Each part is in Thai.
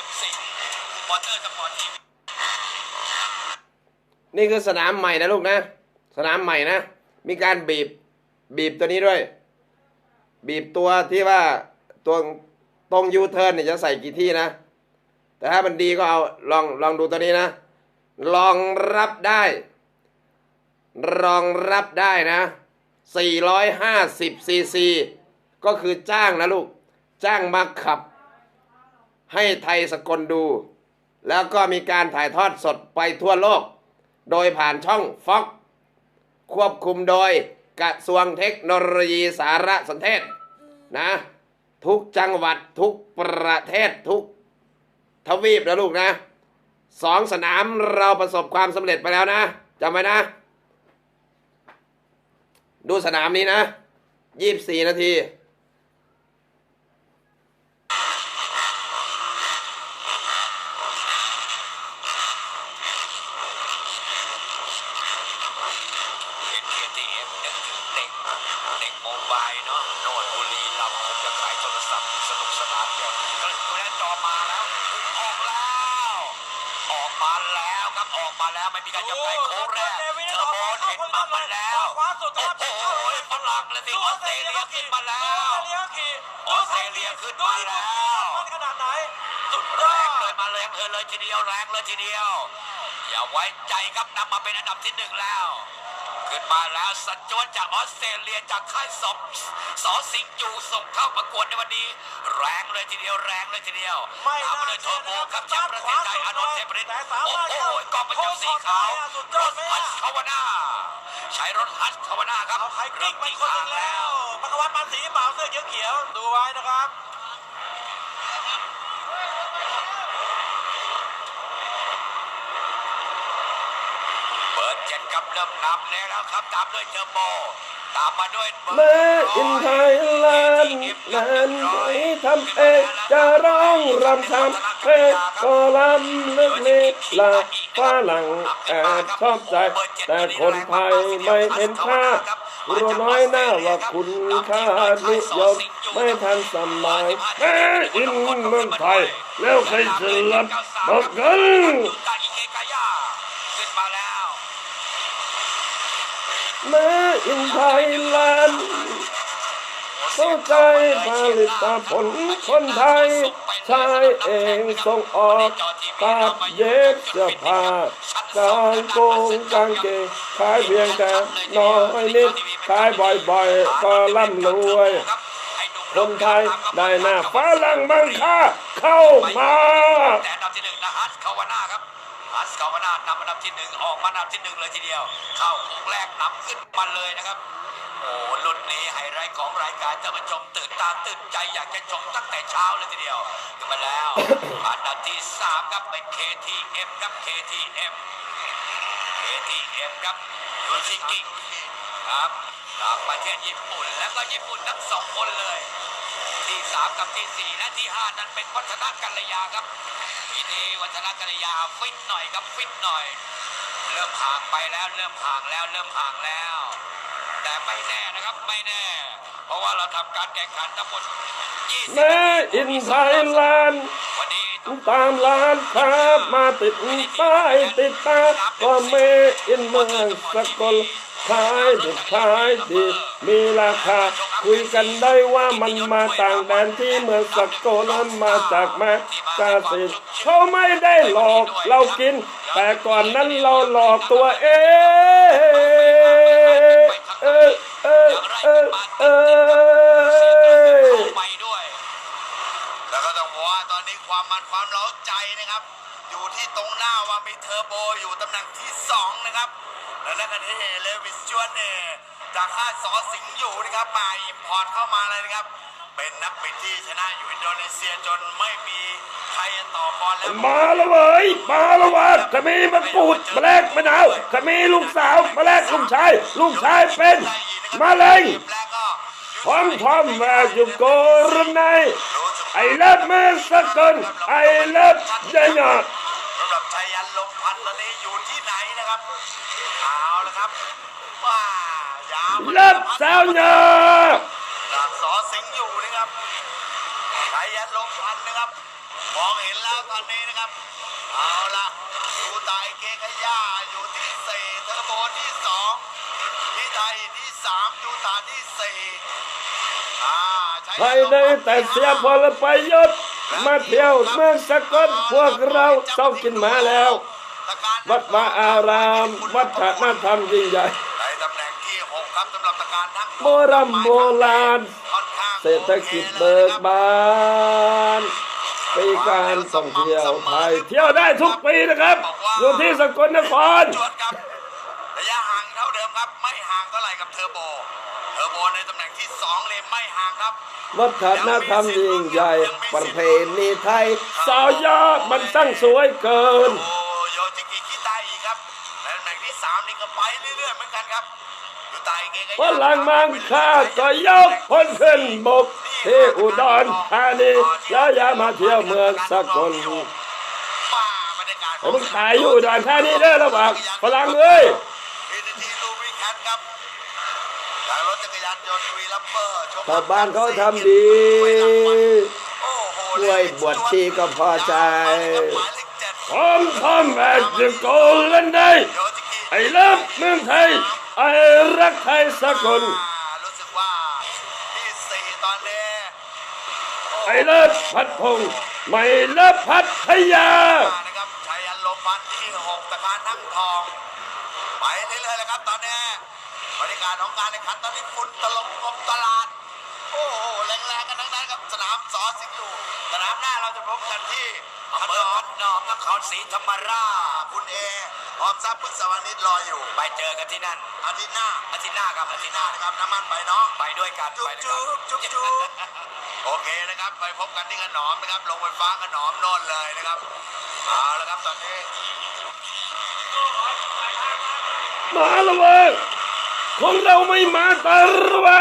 นึ่งสิงห์มอเตอร์สปอร์ตทีนี่คือสนามใหม่นะลูกนะ สนามใหม่นะ มีการบีบบีบตัวนี้ด้วย บีบตัวที่ว่าตัวตรงยูเทิร์นเนี่ยจะใส่กี่ที่นะ แต่ถ้ามันดีก็เอาลองลองดูตัวนี้นะรองรับได้ รองรับได้นะ 450ซีซีก็คือจ้างนะลูก จ้างมาขับ ให้ไทยสกลดู แล้วก็มีการถ่ายทอดสดไปทั่วโลก โดยผ่านช่องฟ็อกควบคุมโดยกระทรวงเทคโนโลยีสารสนเทศนะ ทุกจังหวัดทุกประเทศทุกทวีปนะลูกนะสองสนามเราประสบความสำเร็จไปแล้วนะจำไว้นะ ดูสนามนี้นะยี่บสี่นาที เอ็นเคทีเอ็มนึกถึงเด็ก เด็กโมบายเนาะโนนบุรีรัมย์คงจะขายโทรศัพท์สนุกสนานเดียวก็ดูแลจอมาแล้วออกแล้ว ออกมาแล้วครับออกมาแล้วไม่มีการจับไก่โค้งแรกเทอร์โบเห็นมามาแล้วโอ้โหฝรั่งเลยสิออสเตรเลียขึ้นมาแล้ว ออสเตรเลียขึ้นมาแล้ว ขนาดไหน สุดแรง เลยมาแรงเลยเลยทีเดียวแรงเลยทีเดียว อย่าไว้ใจครับนำมาเป็นอันดับที่หนึ่งแล้ว ขึ้นมาแล้วสัญจวนจากออสเตรเลียจากค่ายสมสอสิงห์จูส่งเข้าประกวดในวันนี้ แรงเลยทีเดียวแรงเลยทีเดียวไม่ตามมาน่าด้วยโทเชื่อโบนะครับครับแชมป์ประเทศไทยอานนท์เทพฤทธิ์แต่สามโอ้ารถโหเข้ากองประจำสีขาวสุดยรอดถไหมฮัอะสคาวาน่าใช้รถฮัสคาวาน่าครับเอาใครกเริ่ลิ้มงไปตีคนหทานึ่งงแล้แล้ววปากวัตรมันสีเปล่าเสื้อเขียวๆดูไว้นะครับเบอร์เจ็ด ครับเริ่มนำแล้วครับตามด้วยเทอร์โบตามมาด้วยเมื่ออินไทยแลนด์แลนด์ไหนทำเองจะร้องรำทำเพลงก็ลำลึกนี้ละฝรั่งแอบชอบใจ แต่คนไทยไม่เห็นค่ารู้น้อยหน้าว่าคุณค่านิยมไม่ทันสมัยแม่อินเมืองไทยแล้วใครจะรับบอกกันมาแล้ว แม่อินไทยแลนด์เข้าใจผลิตผลคนไทยใช้เองส่งออกตัดเย็บเสื้อผ้ากางโกงกางเกงขายเพียงแต่น้อยนิดขายบ่อยๆ ก็ร่ำรวยคนไทยได้หน้าฝรั่งมังค่าเข้ามาแต่อันดับที่หนึ่งนะฮัสคาวาน่าครับ ฮัสคาวน่านำอันดับที่หนึ่งออกมาอันดับที่หนึ่งเลยทีเดียว เข้าคู่แรกนำขึ้นมาเลยนะครับ โอ้รุ่นนี้ไฮไลท์ของรายการท่านผู้ชมตื่นตาตื่นใจอยากจะชมตั้งแต่เช้าเลยทีเดียวขึ้นมาแล้ว อันดับที่สามครับเป็น KTM ครับ KTM KTM ครับยูชิกิครับจากประเทศญี่ปุ่นแล้วก็ญี่ปุ่นทั้งสองคนเลย ที่สามกับที่สี่และที่ห้านั้นเป็นวัฒนกัลยาครับ นี้วัฒนกัลยาฟิตหน่อยครับฟิตหน่อย เริ่มห่างไปแล้วเริ่มห่างแล้วเริ่มห่างแล้ว แต่ไม่แน่นะครับไม่แน่ เพราะว่าเราทำการแข่งขันทั้งหมด20แม่อินไทยแลนด์วันนี้ต้องตามร้านค้ามาติดป้ายติดตาก็เมอินเมืองสกล ขายดิบขายดีมีราคา คุยกันได้ว่ามันมาต่างแดนที่เมืองสกลนั้นมาจากแม่กาสินเขาไม่ได้หลอกเรากิน แต่ก่อนนั้นเราหลอกตัวเองเออเออเออเออ ที่ตรงหน้าว่ามีเทอร์โบอยู่ตำแหน่งที่สองนะครับ แล้วนั่นก็ที่เลวิสจวนเน่จากค่ายสอสิงห์อยู่นะครับมาอิมพอร์ตเข้ามาเลยนะครับ เป็นนักบิดที่ชนะอยู่อินโดนีเซียจนไม่มีใครต่อบอลแล้วมาแล้วเว้ยมาแล้ววะขมีมันปูดมาแลกมะนาวขมีลูกสาวมาแลกลูกชายลูกชายเป็นมาเลยพร้อมพร้อมมาอยู่โกรนายไอ้เลิฟมือสักคนไอ้เลิฟเยอะายาวๆเลิฟสาวเนาะจากสอสิงห์อยู่นะครับชัยยันลมพันธ์นะครับ มองเห็นแล้วตอนนี้นะครับ เอาละยูไตเกขย่าอยู่ที่สี่เทอร์โบที่สองที่ไทยที่สามยูตาที่สี่อ่าใช้ใครได้แต่เสียพลประโยชน์มาเที่ยวเมืองสกลพวกเราเศร้ากินหมาแล้ว วัดวาอาราม วัฒนธรรมยิ่งใหญ่ โบราณโบราณค่อนข้างเศรษฐกิจเบิกบานปีการท่องเที่ยวไทยเที่ยวได้ทุกปีนะครับ อยู่ที่สกลนครจวดครับระยะห่างเท่าเดิมครับ ไม่ห่างเท่าไหร่กับเทอร์โบ เทอร์โบในตำแหน่งที่สองเลยไม่ห่างครับ วัฒนธรรมยิ่งใหญ่ ประเพณีไทย สาวยอดมันสั่งสวยเกิน ยูไตเกงพลังมังค่าก็ยกพลขึ้นบก ที่อุดรธานีแล้วอย่ามาเที่ยวเมืองสกลมาบรรยากาศไอ้มึงขายอยู่อุดรธานีเด้อระหว่างพลังเอ้ยถจักรยานยนต์วีลัมเบอร์ชมชาวบ้านเขาทำดีโอ้โหด้วยบวชชีก็พอใจหมายเลขเจ็ดผมทำแบบจะโกเล่นได้ไอ้เลิฟเมืองไทย ไอ้รักไทยสกลอ่ารู้สึกว่าที่สี่ตอนนี้ไอ้เลิศพัดพงษ์ไม่เลิศพัทยามานะครับชัยอันลมพันธ์ที่หกตะการทั้งทองไปเรื่อยๆเลยครับตอนนี้บรรยากาศของการแข่งขันตอนนี้ฝุ่นตลบกลมตลาด โอ้โหแรงๆกันทั้งนั้นครับสนามสอสิงห์อยู่สนามหน้าเราจะพบกันที่อำเภอพันนอมนครศรีธรรมราชคุณเอออมทรัพย์พฤกษวานิชรออยู่ไปเจอกันที่นั่นอาทิตย์หน้าอาทิตย์หน้าครับอาทิตย์หน้านะครับน้ำมันไปเนาะไปด้วยกันจุ๊บไปด้วยจุ๊กับนจุ๊บจุ๊บโอเคนะครับไปพบกันที่ขนอมนะครับลงไฟฟ้าขนอมโน่นเลยนะครับเอาละครับตอนนี้มาละเว้ยของเราไม่มาตาระวา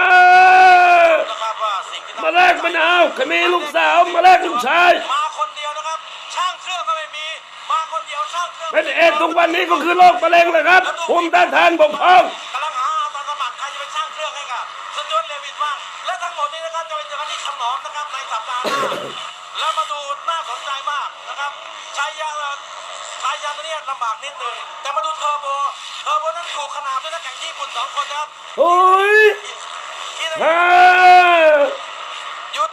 มาแลกมะนาวขมีลูกสาวมาแลกลูกชายมาคนเดียวนะครับ ช่างเครื่องก็ไม่มี มาคนเดียวช่างเครื่องเป็นเอดทุกวันนี้ก็คือโรคมะเร็งเลยครับภูมิต้านทานบกพร่องกำลังหาอาสาสมัครใครจะเป็นช่างเครื่องให้กับสจวตเลวินบ้างและทั้งหมดนี้นะครับจะไปเจอกันที่ขนอมนะครับในสัปดาห์หน้าแล้วมาดูน่าสนใจมากนะครับชายยาชายยาตัวนี้ลำบากนิดนึงแต่มาดูเทอร์โบเทอร์โบนั้นถูกขนาดด้วยนักแข่งญี่ปุ่นสองคนนะครับโอ้ยที่ฮ่า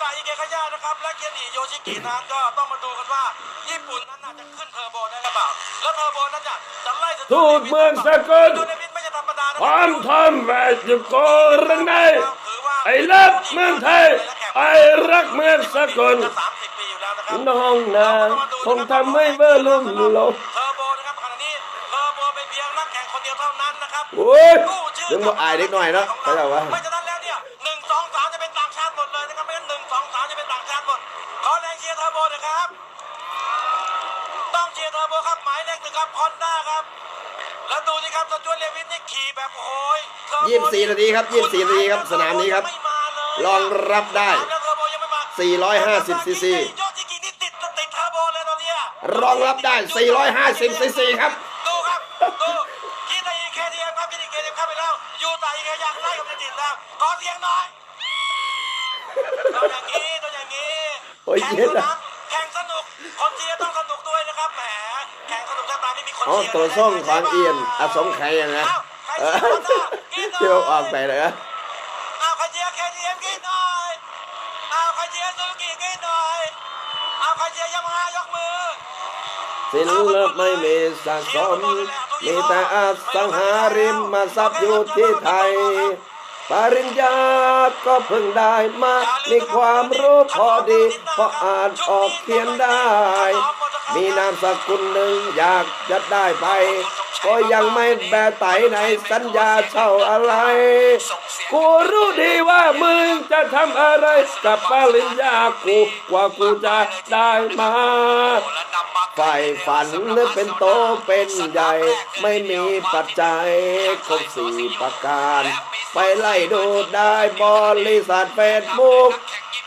ยูตาอิเกคายานะครับ และเกียรติโยชิกินั้นก็ต้องมาดูกันว่า ญี่ปุ่นนั้นน่าจะขึ้นเทอร์โบได้หรือเปล่า แล้วเทอร์โบนั้นจะจะไล่สทูตเมืองสกลโดนวินไม่ใช่ธรรมดานความทำแบบจะโกรังในถือว่าไอ้เลิฟเมืองไทย ไอ้รักเมืองสกลสามสิบปีอยู่แล้วนะครับน้องนาคงทำให้เบอร์ลุ่มลงเทอร์โบนะครับขณะนี้เทอร์โบเป็นเพียงนักแข่งคนเดียวเท่านั้นนะครับโอ้ยยังบ่อายเล็กหน้อยเนาะเข้าใจว่าายเลขหนึ่งครับฮอนด้าครับ แล้วดูสิครับสจวตเลวินนี่ขี่แบบโอ้ยเทอร์โยี่สิบสี่นาทีครับยี่สิบสี่นาทีครับสนามนี้ครับไม่มาเลยรองรับได้แล้วเทอร์โบยังไม่มา450 cc โยจิกินี่ติดติดเทอร์โบเลยตอนเนี้ยรองรับได้ 450 cc ครับดูครับดูกีตาอีเคทีเอ็มครับกีตาอีเคทีเอ็มเข้าไปแล้วยูตาอีเคอยากไล่กับติดแล้วขอเสียงหน่อยตัวอย่างนี้ตัวอย่างนี้โอ้ยแข่งเย็นสอะ อ๋อเชียร์ตัวส่งของเอียนอสงไขยนะเอ้าใครเอเชียอร์ฮอนด้ากินหน่ยที่เราออกไปเลยนะอ้าวใครเชียร์เคทีเอ็มกินหน่อยอ้าวใครเชียร์ซูซูกิกินหน่อยอ้าวใครเชียร์ยามายกมือสินเลิศไม่มีสะสม มีแต่อสังหาริมมาทรัพย์อยู่ที่ไทย ปริญญาก็เพิ่งได้มา มีความรู้พอดีพออ่านออกเขียนได้ มีนามสกุลหนึ่งอยากจะได้ไป ก็ยังไม่แบไตในสัญญาเช่าอะไร กูรู้ดีว่ามึงจะทำอะไรกับปริญญากูกว่ากูจะได้มาฝ่ายฝันหรือเป็นโตเป็นใหญ่ ไม่มีปัจจัยครบสี่ประการ ไปไล่ดูได้บริษัทเฟซบุ๊ก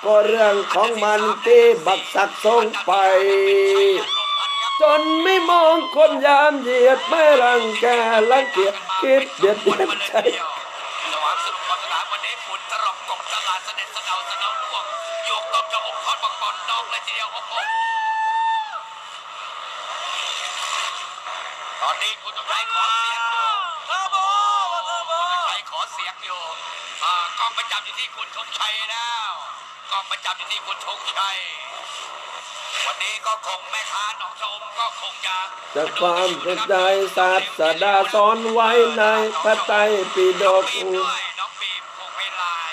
ก็เรื่องของมันที่บักสักส่งไป จนไม่มองคนยามเหยียดไม่รังแกรังเกียจคิดเดียดเดียดใจระวังสุดความาวันนี้ฝุ่นรอกกบตลาเสด็จสะาสะเดาหวงโยกต้มจะอกทอดบังบอลดอกเลยทีเดียวอ้โหตอนนี้คุณจะไล่ขอเสียงอยู่เทอร์โบเทอร์บคุณจะไขอเสียงอยู่ก้องประจำอยู่ที่คุณชงชัยแล้วก้องประจำอยู่ที่คุณธงชัย วันนี้ก็คงแม่ค้าหนองชมก็คงจะจากความเป็นใจศาสดาสอนไว้ในพระไตรปิฎกน้องบีมด้วยน้องบีมคงไม่ลาย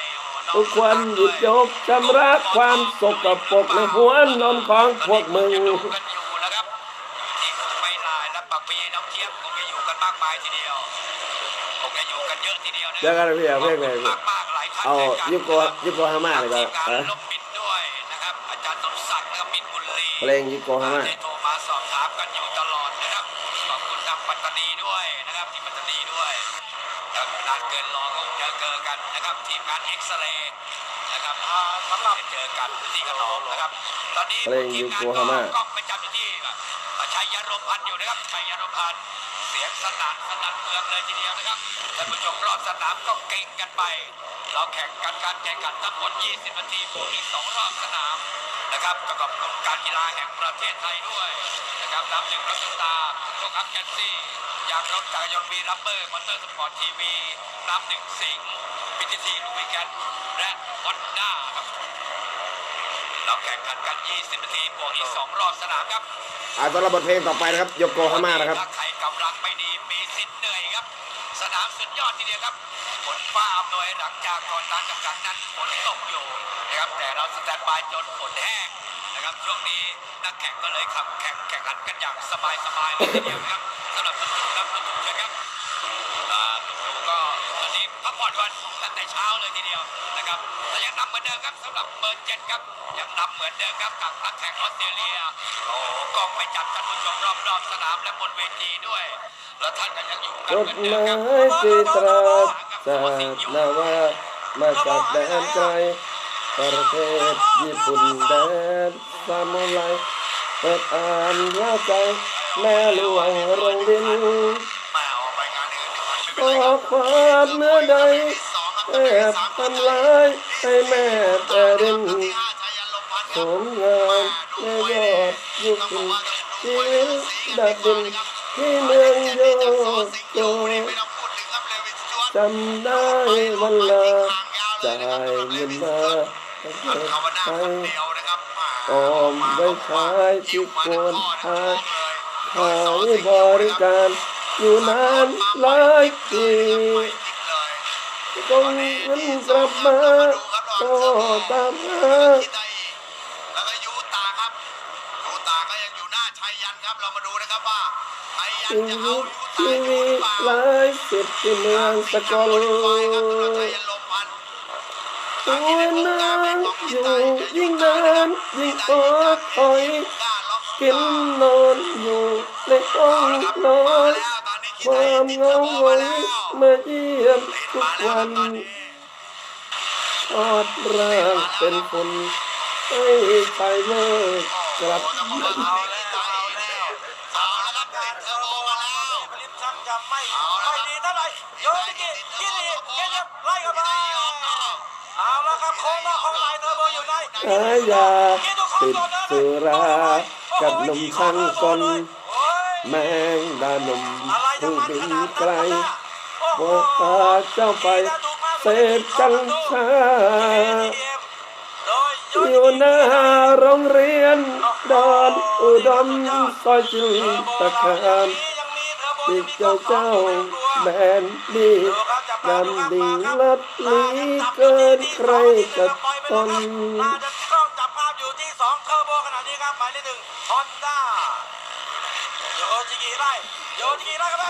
ทุกคนหยุดยกชำระความสกปรกในหัวนมของพวกมึงจะกันอยู่นะครับที่คงไม่ลายและปักปีน้องเทียบคงจะอยู่กันมากมายทีเดียวคงจะอยู่กันเยอะทีเดียวนะเจอกันพี่เอาเพลงไหนพี่มากมากๆหลายเอาด้วยกันยุโกยุโกฮาม่าเลยก็ เพลงยุโกฮาม่าได้โทรมาสอบถามกันอยู่ตลอดนะครับ ขอบคุณทางปัตตานีด้วยนะครับที่ปัตตานีด้วยแล้วนานเกินรอก็คงจะเจอกันนะครับ ทีมงานเอ็กซเรย์นะครับอ่าสำหรับเจอกันที่กระนองนะครับ ตอนนี้เพลงทีมงานยูโกก็ฮาม่าก็ประจำอยู่ที่ชัยยารมพันธ์อยู่นะครับชัยยารมพันธ์เสียงสนั่นสนั่นเมืองเลยทีเดียวนะครับท่านผู้ชมรอบสนามก็เก่งกันไป เราแข่งกันการแข่งขันทั้งหมด 20 นาทีบวกอีก2รอบสนาม นะครับประกอบกับการกีฬาแห่งประเทศไทยด้วยนะครับน้ำหนึ่งรัชตาโชคอัพแกนซี่ยางรถจักรยานวีรับเบอร์มอเตอร์สปอร์ตทีวีน้ำหนึ่งสิงห์พิทีทีลูวิแกนและฮอนด้าครับเราแข่งขันกัน 20 นาทีบวกอีก 2 รอบสนามครับอ่าสำหรับบทเพลงต่อไปนะครับโยโกฮาม่านะครับ ถ้าใครกำลังไม่ดีมีสิทธิ์เหนื่อยครับ สนามสุดยอดทีเดียวครับฝนฟ้าอำนวยหลังจากก่อนการแข่งขันนั้นฝนตกอยู่นะครับแต่เราสแตนบายจนฝนแห้งนะครับช่วงนี้นักแข่งก็เลยขับแข่งแข่งขันกันอย่างสบายๆเลยทีเดียวครับสำหรับตุ้มๆครับตุ้มๆเชิญครับอ่าตุ้มๆก็ตอนนี้พักผ่อนก่อน เลยทีเดียวนะครับแต่ยังนำเหมือนเดิมครับสำหรับเบอร์เจ็ดครับยังนำเหมือนเดิมครับกับนักแข่งออสเตรเลียโอ้โหกล้องไปจับท่านผู้ชมรอบๆสนามและบนเวทีด้วย แล้วท่านก็ยังอยู่กันเหมือนหเดิมมาครับที่ตราสาดนาวามาจากแดนไกลประเทศญี่ปุ่นแดนซามูไรเปิดอ่านเล่าใจแม่หลวงโรงดินมาออกรายงานอื่นไม่ขเป็นไรอครับความเนื้อใด แอบทำร้ายให้แม่แต่เรินสมงามแม่ยอดยุคชีวิตดับดินที่เมืองโยโกจำได้วันลาจ่ายเงินมาให้ภาวนายออมไว้ใช้ที่ควรทายขายบริการอยู่นานหลายปี ต้องเงินกลับมาก็ตามหาแล้วก็ยูตาครับยูตาก็ยังอยู่หน้าชัยยันครับ เรามาดูนะครับว่าชัยยันชีจะเอาวิตยูตาชีอยู่วิหรือตเปล่าหลายสิบที่เมืองสกลตัวนางอยู่ยิ่งนานยิ่งปอดถอยกินนอนอยู่ในห้องนอน ความเหงาหงอยมาเยี่ยมทุกวันทอดร่างเป็นคนให้ชายเลิกกลับเอาแล้วเอาแล้วเอาแล้วครับการเทอร์โบมาแล้วผลิตช่างจะไม่ไม่ดีเท่าไหร่โยนิกิกินีเกยบไล่เข้าไปเล้วครับโค้งนอกรายาติดสุรา กับนมช่างกลโอ้ยแมงดานม ผู้มันบิขนนาดไกลนั้นล่ะโอ้โหว่าพาเจ้าไปเสพกัญชาโดยโยอยู่นิหน้าโรงเรียนดอนอุดมซอยจุนตะคามที่เจ้าเจ้าแบนดีนำดิ่งลัดลีเกินใครกับตนน่าจะกล้องจับภาพอยู่ที่สองเทอร์โบขนาดนี้ครับหมายเลขหนึ่งฮอนด้าโยจิกิไล่โยจิกิไล่เข้าไป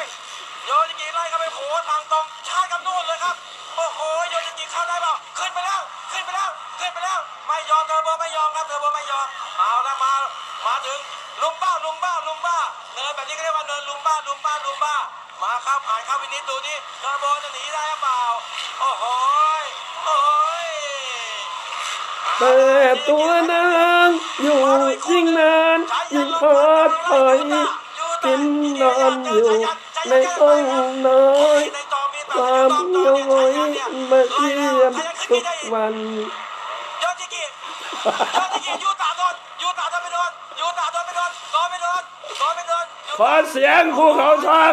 โยจิกิไล่เข้าไปโหทางตรงชาร์จกับนู่นเลยครับโอ้โหโยจิกิเข้าได้เปล่าขึ้นไปแล้วขึ้นไปแล้วขึ้นไปแล้วไม่ยอมเทอร์โบไม่ยอมครับเทอร์โบไม่ยอมเอาละมามาถึงลุมบ้าลุมบ้าลุมบ้าเนินแบบนี้ก็เรียกว่าเนินลุมบ้าลุมบ้าลุมบ้ามาครับอ่านเข้าวินิจดูนี่เทอร์โบจะหนีได้หรือเปล่าโอ้โหยโอ้ยแต่ตัวนางอยู่ยิ่งนานยิ่งพอดถอย กินนอนอยู่ในห้องน้อยความเหงาหงอยมาเยี่ยมทุกวันโยจิกิโยจิกิยูตาโดนยูตาโดนไปโดนยูตาโดนไปโดนโดนไปโดนโดนไปโดนยูขอเสียงภูเขาทอง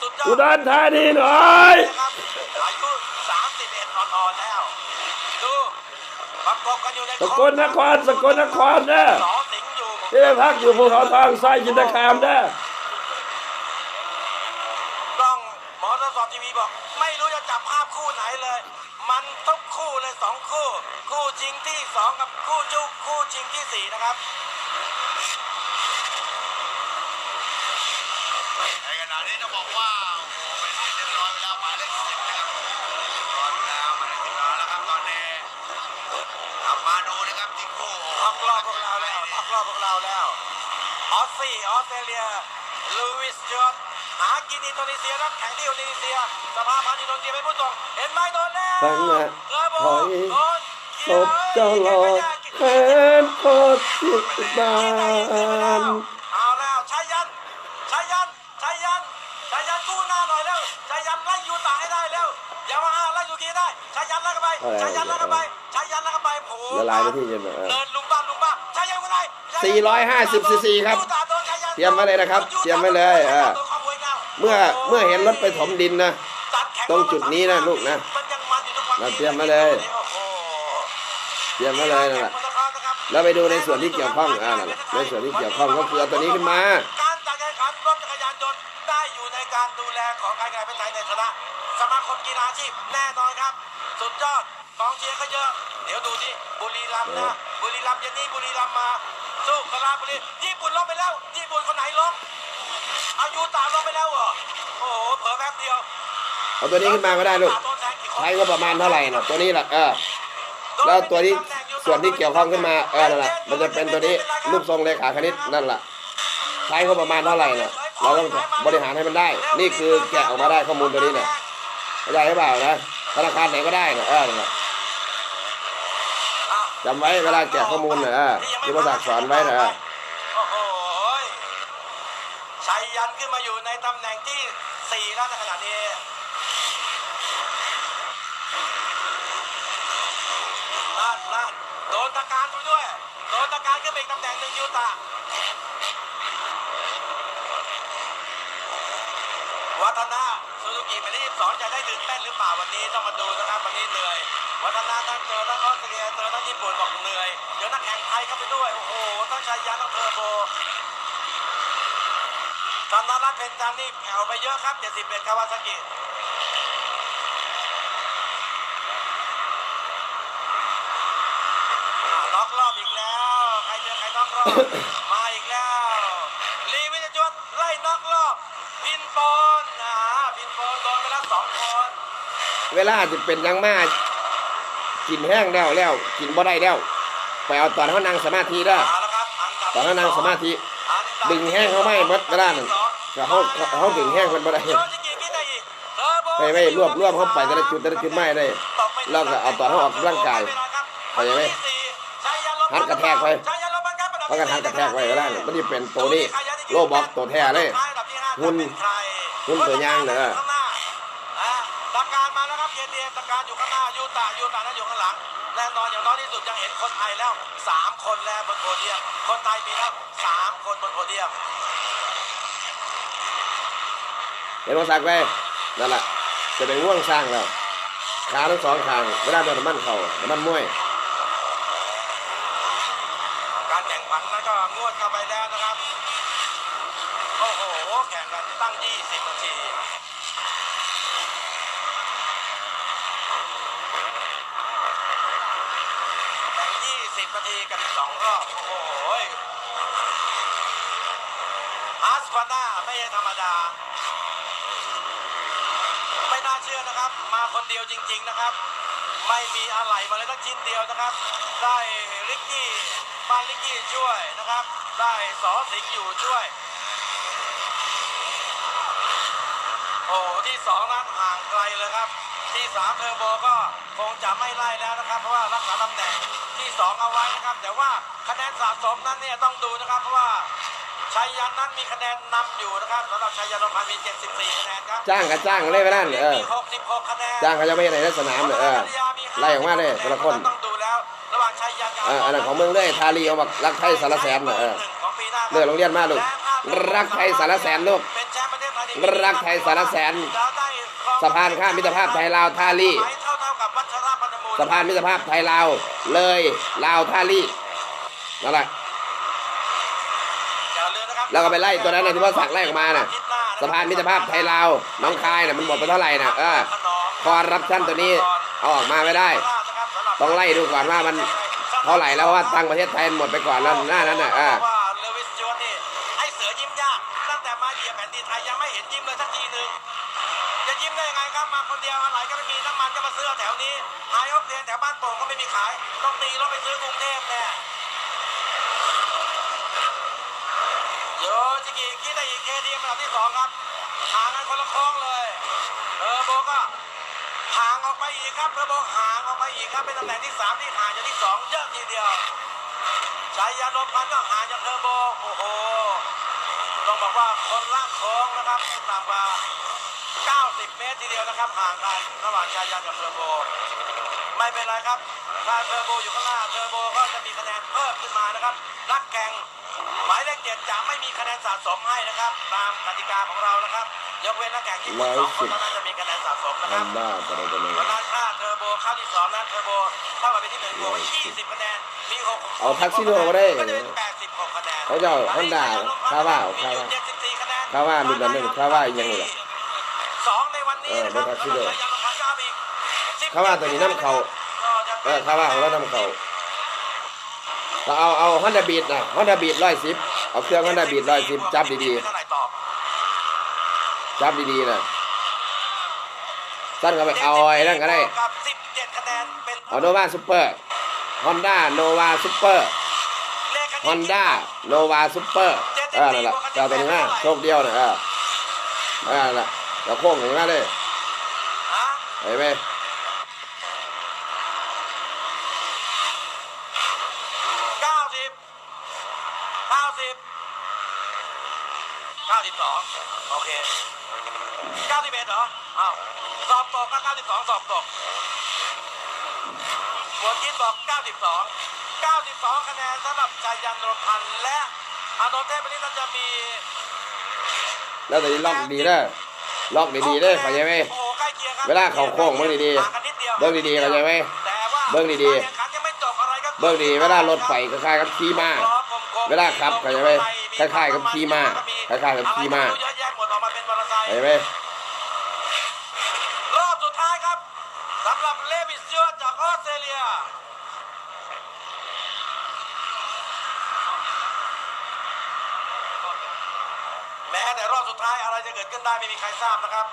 สุดยออุดดรธานีหน่อยนะครับอายุสามสิบเอ็ดอ่อนๆแล้วดูประกบกันอยู่ในสกลนครสกลนครนะสอสิงห์อยู่ที่พักอยู่ภูเขาทองซอยจินตคามนะ กล้องหมอทดสอบทีวีบอก ไม่รู้จะจับภาพคู่ไหนเลย มันทุกคู่เลยสองคู่ คู่จริงที่ สองกับคู่จุกคู่จริงที่สี่นะครับในขณะนี้ต้องบอกว่าโอ้โหเป็นที่เรียบร้อยไปแล้วหมายเลขสิบนะครับเรียบร้อยไปแล้วหมายเลขสิบร้อยแล้วครับตอนนี้กลับมาดูนะครับที่คู่พักรอบพวกเราแล้วพักรอบพวกเราแล้วออสซี่ออสเตรเลียลูวิสจอร์ดหากินอินโดนีเซียครับแข่งที่อินโดนีเซียสภาพันธ์อินโดนีเซียไม่พูดตรงเห็นไหมโดนแล้วฟังนะเกระโบถอยโดน ศพเจ้าหลอดแขนโคตรสิบานเอาแล้วชายันชายันชายันชายันกู้หน้าหน่อยแล้วชายันไล่ยูตาให้ได้แล้วยามาฮ่าไล่ยูกีได้ชายันไล่กันไปชายันไล่กันไปชายันไล่กันไปโอ้โหละลายไปที่เย็นเดินลุมบ้านลุมบ้านชายันคนไหน450 cc ครับเตรียมไว้เลยนะครับเตรียมไว้เลยเออเมื่อเมื่อเห็นรถไปถมดินนะตรงจุดนี้นะลูกนะเราเตรียมไวเลย เตรียมไว้เลยนั่นแหละแล้วไปดูในส่วนที่เกี่ยวข้องอ่านั่นแหละในส่วนที่เกี่ยวข้องก็คือเอาตัวนี้ขึ้นมา การจัดการแข่งขันรถจักรยานยนต์ได้อยู่ในการดูแลของการแข่งขันไทยในฐานะสมาคมกีฬาอาชีพแน่นอนครับ สุดยอดกองเชียร์ก็เยอะ เดี๋ยวดูที่บุรีรัมย์นะ บุรีรัมย์เย็นนี้บุรีรัมย์มาสู้กราบุรีญี่ปุ่นลงไปแล้ว ญี่ปุ่นคนไหนลงอายุตามลงไปแล้วเหรอโอ้โหเผลอแป๊บเดียวเอาตัวนี้ขึ้นมาก็ได้ลูกใช้ก็ประมาณเท่าไหร่นะตัวนี้แหละเออ แล้วตัวที่ส่วนที่เกี่ยวข้องขึ้นมาเออนั่นแหละมันจะเป็นตัวนี้รูปทรงเลขาคณิตนั่นแหละใช้ก็ประมาณเท่าไหร่น่ะเราต้องบริหารให้มันได้ นี่คือแกะออกมาได้ข้อมูลตัวนี้เนี่ยเข้าใจหรือเปล่านะธนาคารไหนก็ได้นะเออนั่นแหละจำไว้เวลาแกะข้อมูลนะเออที่มาสักสอนไว้นะชัยยันขึ้นมาอยู่ในตำแหน่งที่สี่แล้วในขณะนี้นั่ นตะการไปด้วย โดนตะการขึ้นไปอีกตำแหน่งหนึ่งยูตาวัฒนาซูซูกิหมายเลขสองจะได้ตื่นเต้นหรือเปล่าวันนี้ต้องมาดูนะครับวันนี้เหนื่อย วัฒนาทั้งเจอทั้งออสเตรเลียเจอทั้งญี่ปุ่นบอกเหนื่อยเดี๋ยวนักแข่งไทยเข้าไปด้วย โอ้โหทั้งชายยันทั้งเทอร์โบธนรัตน์เพนจันทร์นี่แผ่วไปเยอะครับ71คาวาซากิ อ่าล็อกรอบอีกแล้ว ใครเจอใครน็อกรอบ มาอีกแล้วลีวิจจวดไล่น็อกรอบพินปอนอ่าพินปอนโดนไปแล้วสองคนเวลาจะเป็นยังมากกินแห้งแล้วแล้วกินบ่ได้แล้วไปเอาตอนเขานั่งสมาธิได้อเอาละครับอันดับตอนเขานั่งสมาธิอันดับดึงแห้งเขาไม่หมดเวลานั่นแต่เขาเขาเขาดึงแห้งมันบ่ได้โยชิกิมินาอิเทอร์โบไปไม่รวบรวบเข้าไปแต่ละจุดแต่ละจุดไม่ได้แล้วก็เอาตอนเขาออกกำลังกายเข้าใจไหมหัดกระแทกไว้ เพราะกันหัดกระแทกไว้เวลานั่นมันจะเป็นตัวนี้โลบ็อกตัวแท้เลยหุ่นหุ่นตัวยางเลยอะข้างหน้าอะตะการมาแล้วครับเยนเดียมตะการอยู่ข้างหน้ายูตะยูตะนั้นอยู่ข้างหลังแน่นอนอย่างน้อยที่สุดยังเห็นคนไทยแล้วสามคนแล้วบนโพเดียมคนไทยมีแล้วสามคนบนโพเดียมเห็นว่าสักไปนั่นแหละจะเป็นง่วงสร้างแล้วขาทั้งสองข้างเวลาโดนน้ำมันเข่าน้ำมันมวย การแข่งขันนั้นก็งวดเข้าไปแล้วนะครับ โอ้โห แข่งกันตั้ง 20 นาที แข่ง 20 นาที กันอีกสอโอ้โหอาสปาน่าไม่ใช่ธรรมดา ไม่น่าเชื่อนะครับ มาคนเดียวจริง ๆนะครับ ไม่มีอะไรมาเลยสักชิ้นเดียวนะครับ ได้ลิกกี้บ้านลิกกี้ช่วยนะครับ ได้สอสิงอยู่ช่วย โอ้โหที่สองนั้นห่าง ที่สามเทอร์โบก็คงจะไม่ไล่แล้วนะครับ เพราะว่ารักษาตำแหน่งที่สองเอาไว้นะครับ แต่ว่าคะแนนสะสมนั้นเนี่ยต้องดูนะครับเพราะว่าชัยยันนั้นมีคะแนนนำอยู่นะครับสำหรับชัยยันลงพันมี74คะแนนครับจ้างก็จ้างเลยไปนั่นเออมี66คะแนนจ้างเขาจะไม่ให้ไหนในสนามเลยเออไล่ออกมาเลยแต่ละคนต้องดูแล้วระหว่างชัยยันกับเอออันนั้นของเมืองเลยทารีเอามารักไทยสารแสนน่ะเออเลิกโรงเรียนมาลูกและภาพรักไทยสารแสนลูกเป็นแชมป์ประเทศไทยในปีรักไทยสารแสน สะพานข้ามมิตรภาพไทยลาวท่าลี่สมัยเท่าๆกับวัชรพันธมูลสะพานมิตรภาพไทยลาวเลยลาวท่าลี่นั่นแหละอย่าลืมนะครับแล้วก็ไปไล่ตัวนั้นนะที่ว่าสักไล่ออกมาน่ะสะพานมิตรภาพไทยลาวน้องคายน่ะมันหมดไปเท่าไหร่น่ะเออคอร์รัปชันตัวนี้เอาออกมาไม่ได้ ต้องไล่ดูก่อนว่ามันเท่าไหร่แล้วว่าตังค์ประเทศไทยหมดไปก่อนแล้วหน้านั้นน่ะเออ ครับห่างกันระหว่างชายยานกับเทอร์โบ ไม่เป็นไรครับ ถ้าเทอร์โบอยู่ข้างหน้าเทอร์โบก็จะมีคะแนนเพิ่มขึ้นมานะครับนักแข่งหมายเลขเจ็ดจะไม่มีคะแนนสะสมให้นะครับ ตามกติกาของเรานะครับ ยกเว้นนักแข่งที่สองคนเท่านั้นจะมีคะแนนสะสมนะคมัรับนบ้าตัวใดตัวหนึ่งเพราะฉะนั้นถ้าเทอร์โบเข้าที่สองนั้นเทอร์โบเข้ามาเป็นที่หนึ่งบวก20คะแนนมี6เอาทักซิโดมาได้ก็จะเป็น86คะแนนเขาจะเอา Honda คาว่าเอาคาว่ามีอยู่74คะแนนคาว่ารุ่นนั้นหนึ่งคาว่าอีกอย่างหนึ่งเห เออเป็นทักซิโดแล้วก็ยังพันยามอีก17คาว่าตัวนี้น้ำเขาก็จะเออคาว่าของเรานำเขาเราเอาเอาฮอนด้าบีดนะฮอนด้าบีดร้อยสิบเอาเครื่องฮอนด้าบีดร้อยสิบจับดีเป็นเท่าไหร่ตอบๆจับดีๆนะสั้นก็ไปเอาไอ้นั่นก็ได้กับ17คะแนนเป็นเอาโนวาซูเปอร์ฮอนด้าโนวาซูเปอร์เลขคะแนฮอนด้าโนวาซูเปอร์เออนั่นแหละเจ้าตัวนี้นะโชคเดียวนะเออเออนั่นแหละเราโค้งเห็นไหมเลยฮะ เห็นไหมเก้าสิบเก้าสิบเก้าสิบสองโอเคเก้าสิบเอ็ดเหรออ้าวสอบตกก็เก้าสิบสองสอบตกหมวดคิดบอกเก้าสิบสองเก้าสิบสองคะแนนสำหรับชายันรพันธ์และอานนท์เทพนิษฐ์จะมีแล้วตัวนี้ล็อกดีนะล็อกดีๆเด้อเข้าใจไหมโอ้โหใกล้ เวลาเขาโค้งเบิ่งดีๆห่างกันนิดยวเบิ่งดีๆเข้าใจไหมเบิ่งดีๆเบิ่งดีเวลารถไฟคล้ายๆกับขี่ม้าเวลาขับเข้าใจไหมคล้ายๆกับขี่ม้าคล้ายๆกับขี่ม้าอะไรก็ไรู้เยอะแยะหมดออกมาเป็นมอเตอร์ไซค์เข้าใจไหมรอบสุดท้ายครับสำหรับเลวิสเจอร์จากออสเตรเลียแม้แต่รอบสุดท้ายอะไรจะเกิดขึ้นได้ไม่มีใครทราบนะครับ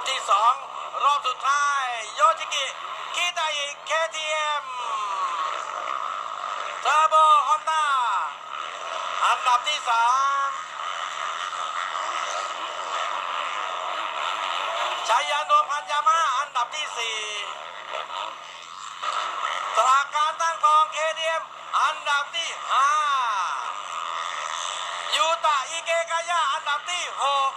อันดับที่สองรอบสุดท้ายโยชิกิคิไดอิ KTM เทอร์โบฮอนด้าอันดับที่สามชัยยานนพันยามาอันดับที่สี่สลากการตั้งกอง KTM อันดับที่ห้ายูตะอิเกกายะอันดับที่หก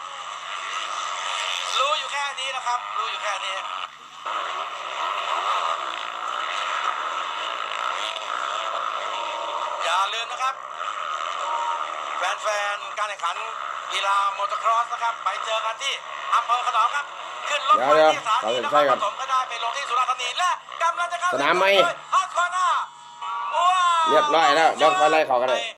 รู้อยู่แค่นี้นะครับ รู้อยู่แค่นี้ อย่าลืมนะครับ แฟนๆการแข่งขันกีฬามอเตอร์ครอสนะครับ ไปเจอกันที่อำเภอขนอมครับ ขึ้นรถไฟที่สถานีนครปฐมก็ได้ไปลงที่สุราษฎร์ธานีและกำลังจะเข้าสนามไหมฮัทคอน่าว้าวเรียบร้อยแล้วเดี๋ยวค่อยไล่เขากันเลย